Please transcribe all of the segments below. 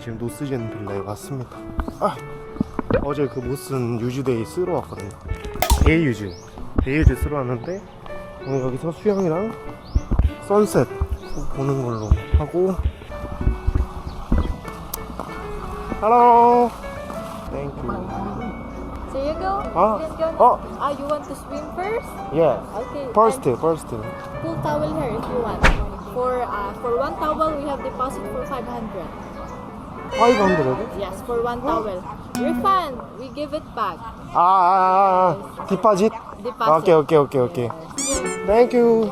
지금 노스젠 빌라에 왔습니다. 아, 어제 그 못쓴 유즈데이 쓰러 왔거든요. 데이 유즈, 데이 유즈 쓰러 왔는데 오늘 여기서 수영이랑 선셋 보는 걸로 하고. Hello. Thank you. So you go. Ah. Let's go. Oh. Ah, you want to swim first? Yes. Okay. First, then first. Full towel here if you want. For uh, for one towel we have deposit for 500. 500? Yes, for one towel. Refund. We give it back. 아, 아, 아, 디파짓? Deposit. 오케이, 오케이, 오케이, 오케이. 땡큐.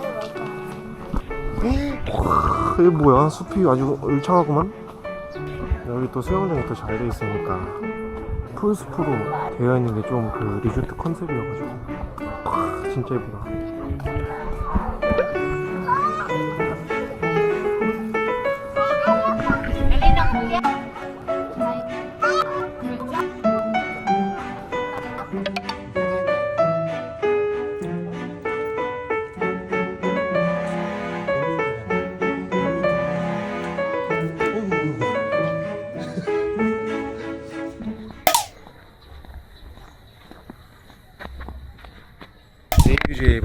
이게 뭐야? 숲이 아주 울창하구만. 여기 또 수영장이 또 잘 돼 있으니까 풀숲으로 되어 있는 게 좀 그 리조트 컨셉이어가지고 와, 진짜 예쁘다.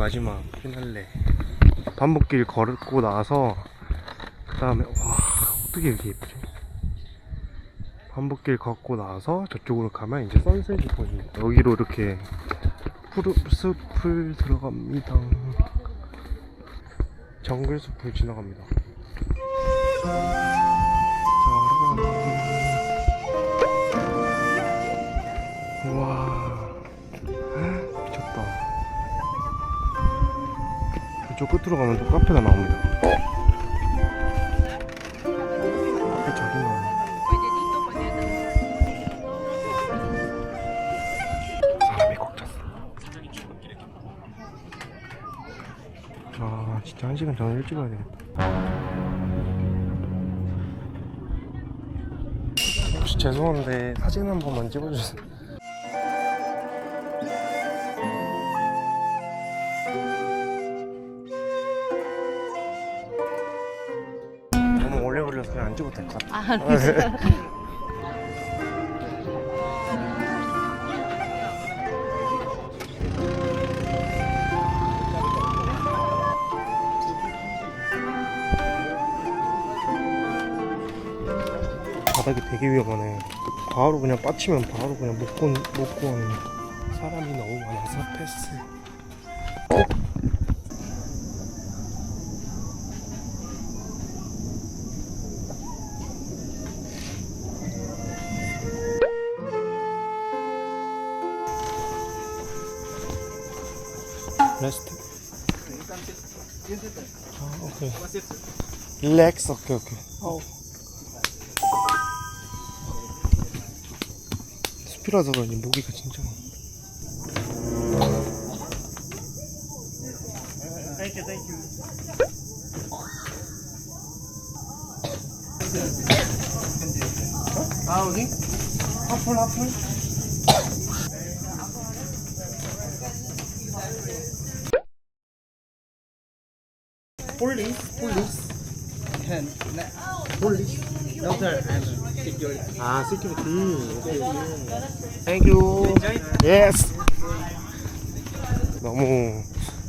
마지막 피날레. 반복길 걸고 나서 그 다음에 와 어떻게 이렇게 예쁘지? 반복길 걷고 나서 저쪽으로 가면 이제 선셋이 보이네 여기로 이렇게 푸르 숲을 들어갑니다. 정글 숲을 지나갑니다 저쪽 끝으로 가면 또 카페가 나옵니다. 카페 저기 나오네. 사람이 꽉 찼어. 아, 진짜 한 시간 전에 일찍 와야 되겠다. 혹시 죄송한데 사진 한 번만 찍어주세요. 바닥이 되게 위험하네. 바로 그냥 빠치면 바로 그냥 못 구하는 사람이 너무 많아서 패스. 레스트. 아, 오케이. 릴렉스. 오케이, 오케이. 아우. 숲이라서 그런지 모기가 진짜 많아. 아 어디? 하플 하플? 폴리스 폴리스 Can. Police. No, sir. I'm security. 아 시큐리티 땡큐 예스 너무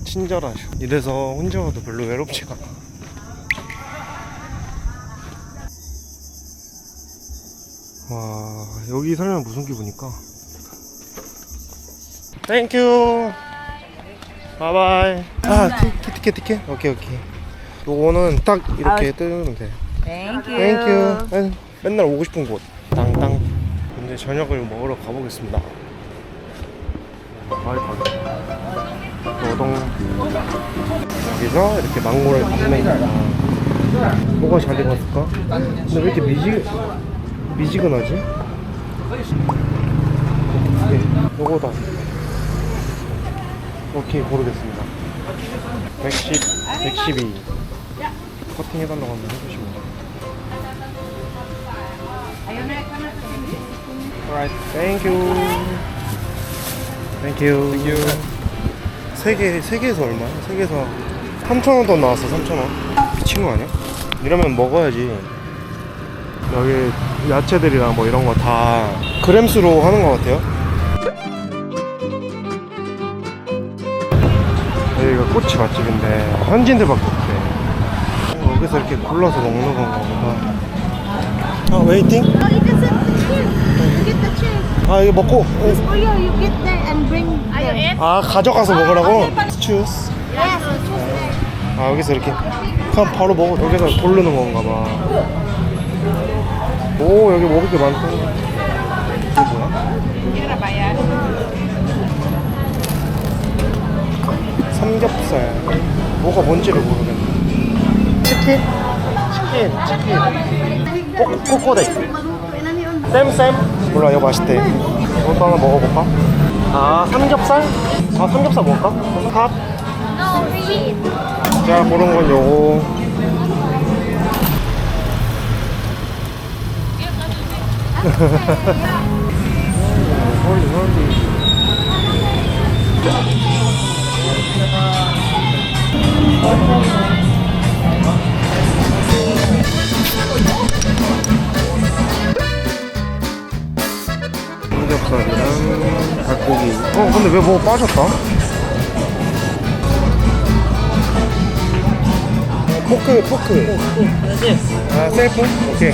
친절하셔. 이래서 혼자 와도 별로 외롭지가 않아. 와 여기 살면 무슨 기분일까? 땡큐 바이바이 아 티, 티, 티켓 티켓? 오케이 오케이. 요거는 딱 이렇게 뜨면 돼. Thank you. 땡큐 맨, 맨날 오고 싶은 곳 이제 저녁을 먹으러 가보겠습니다. 가게 노동. 여기서 이렇게 망고를 판매합니다 뭐가 잘 익었을까? 근데 왜 이렇게 미지, 미지근하지? 네, 요거다. 오케이 고르겠습니다. 110, 112 커팅해달라고 한번 해주시면 Alright, thank you. Thank you. Thank you. 세 개, 세 개에서 얼마야? 세 개에서 3,000원 더 나왔어, 3,000원. 미친 거 아니야? 이러면 먹어야지. 여기 야채들이랑 뭐 이런 거 다 그램수로 하는 것 같아요. 여기가 꼬치 맛집인데 현지인들밖에 없대. 여기서 이렇게 골라서 먹는 건가 보다. 아 웨이팅? Oh, you can sit here. You get the chair. 아 이거 먹고 Oh you get and bring. 아 가져가서 먹으라고? 주스. Yes. 아 여기서 이렇게 그냥 바로 먹어 여기서 고르는 건가 봐. 오 여기 먹을 게 많다. 이게 뭐야? 삼겹살. 뭐가 뭔지를 모르겠네. 치킨? 치킨, 치킨. 꼬, 꼬꼬대. 쌤쌤. 몰라 이거 맛있대. 이것도 하나 먹어볼까? 아 삼겹살? 아 삼겹살 먹을까? 밥? No, read. 제가 고른 건 요거. 어 근데 왜 뭐 빠졌다? 포크 포크 아 셀프? 오케이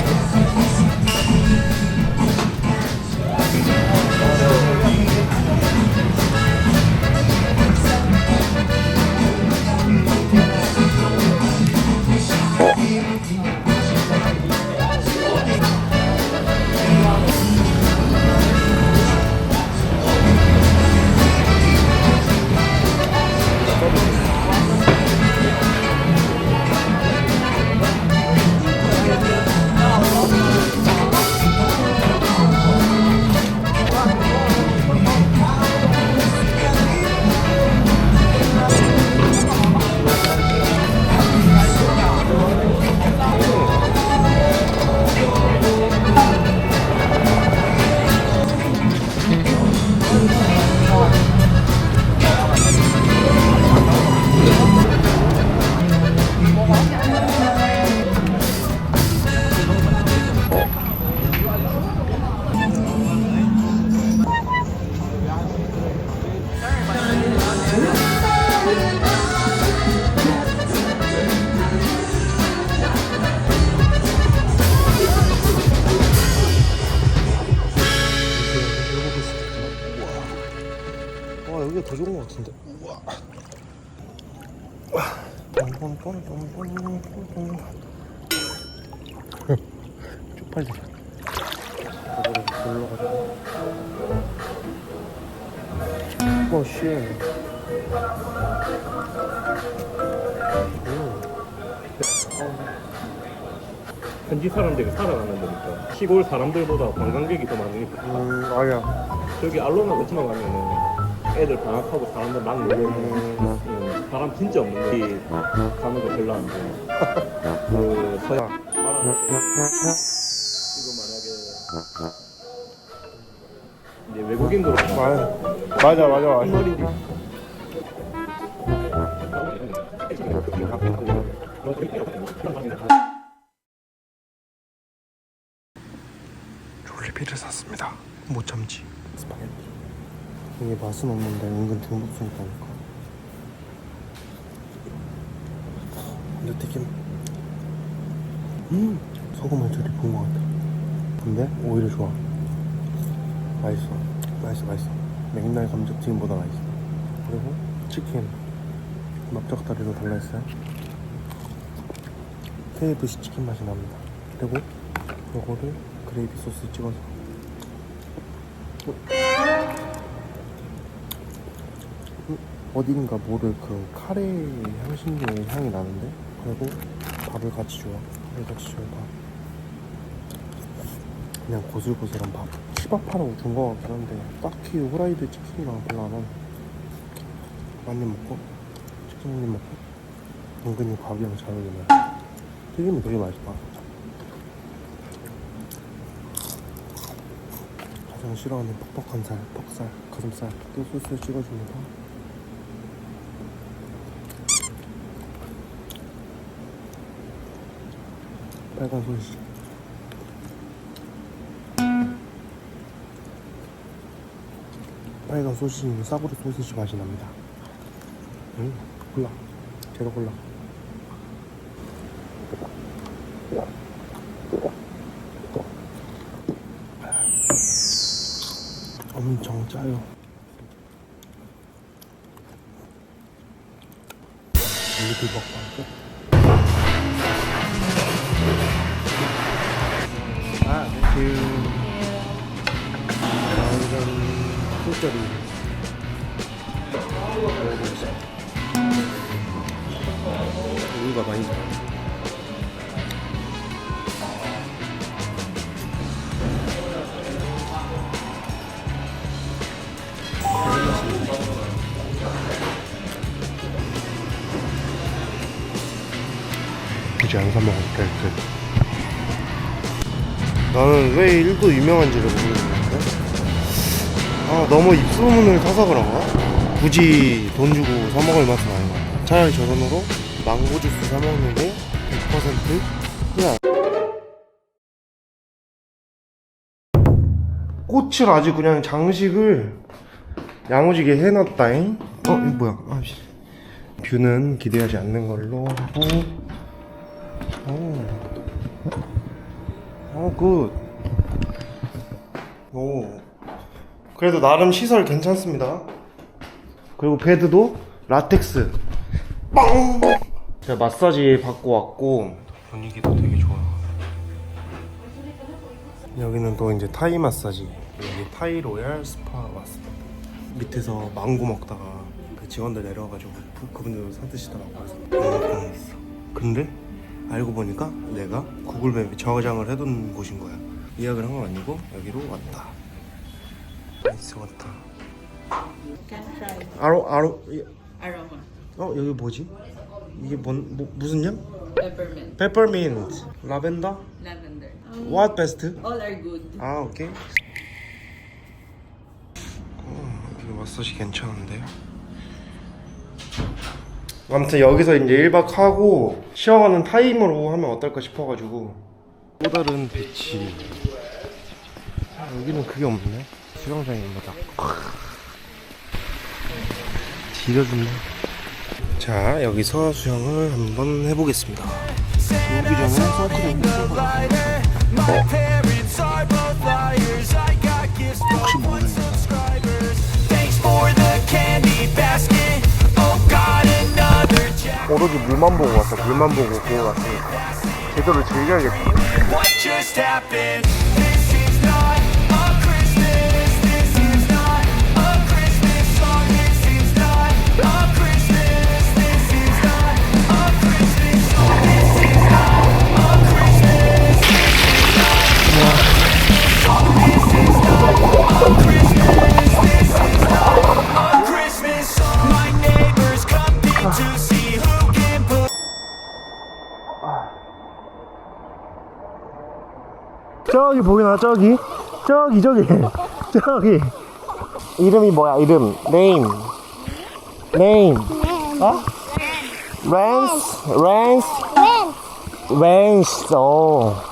어 씨. 현지 사람들이 살아가는 거니까 시골 사람들보다 관광객이 더 많으니까 음 아야. 저기 알로나 같은 거 가면은 애들 방학하고 사람들 막 놀러오고 음, 사람 진짜 없는 거 여기 가는 거 별로 안 좋아. 그 서양. 말하는 지금 만약에 이제 외국인들 맞아 맞아 맞아 맞아 졸리비를 샀습니다. 못 참지. 스파게티. 이게 맛은 없는데 은근 중독성이 있다니까. 근데 되게 음 소금을 저리 부은 것 같아. 근데 오히려 좋아. 맛있어. 맛있어 맛있어. 맥날 감자튀김보다 맛있어. 그리고 치킨 납작다리로 달라있어요. KFC 치킨 맛이 납니다. 그리고 요거를 그레이비 소스 찍어서 음, 어딘가 모를 그 카레 향신료의 향이 나는데 그리고 밥을 같이 줘요 밥을 같이 줘요 밥 그냥 고슬고슬한 밥 치밥하라고 준거 같긴 한데 딱히 후라이드 치킨이랑 별로 안 하네. 한입 먹고? 치킨 한입 먹고? 은근히 밥이랑 잘 어울리네 튀김이 되게 맛있다. 가장 싫어하는 퍽퍽한 살, 퍽살, 가슴살. 또 소스를 찍어줍니다. 빨간 소시. 빨간 소시지는 싸구려 소시지 맛이 납니다. 음, 콜라. 제로 콜라. 엄청 짜요. 먹방 끝. 아, 네. 완 먹어보겠습니다. 우유가 많이. 굳이 안 사 먹어도 될 듯. 나는 왜 일도 유명한지를 모르겠는데 아 너무 입소문을 타서 그런가? 굳이 돈 주고 사 먹을 맛은 아닌 것 같아 차라리 저 돈으로 망고 주스 사 먹는 게 100% 그냥 꽃을 아주 그냥 장식을 야무지게 해놨다잉 어? 이거 뭐야 아, 씨. 뷰는 기대하지 않는 걸로 하고 어. 어. 그래도 나름 시설 괜찮습니다. 그리고 베드도 라텍스. 빵! 제가 마사지 받고 왔고, 분위기도 되게 좋아요. 여기는 또 이제 타이 마사지. 여기 타이 로얄 스파 왔습니다. 밑에서 망고 먹다가 그 직원들 내려와가지고 그- 그분들 사드시더라고요. 그래서 너무 당했어. 근데 알고 보니까 내가 구글 맵에 저장을 해둔 곳인 거야. 예약을 한 건 아니고 여기로 왔다. 나이스 try 아로 아로 이- aroma. 어 여기 뭐지? 이게 뭔 뭐, 무슨 양? Peppermint, 페퍼민트, 라벤더, lavender. what best? All are good. 아 오케이. 어, 여기 마사지 괜찮은데요? 아무튼 여기서 이제 1박 하고 쉬어가는 타임으로 하면 어떨까 싶어가지고 또 다른 배치 아, 여기는 그게 없네 수영장입니다 지려준다 자 여기서 수영을 한번 해보겠습니다 오기 전에 선크림 My parents are both liars. I got gifts for one subscribers. Thanks for the candy basket. Oh, got another jack. 오로지 물만 보고 왔어 물만 보고 보고 왔으니까 제대로 즐겨야겠다 저기 보이나 저기. 저기 저기. 저기. 이름이 뭐야? 이름. 네임. 네임. 어? 랜스. 랜스? 랜스. 오한번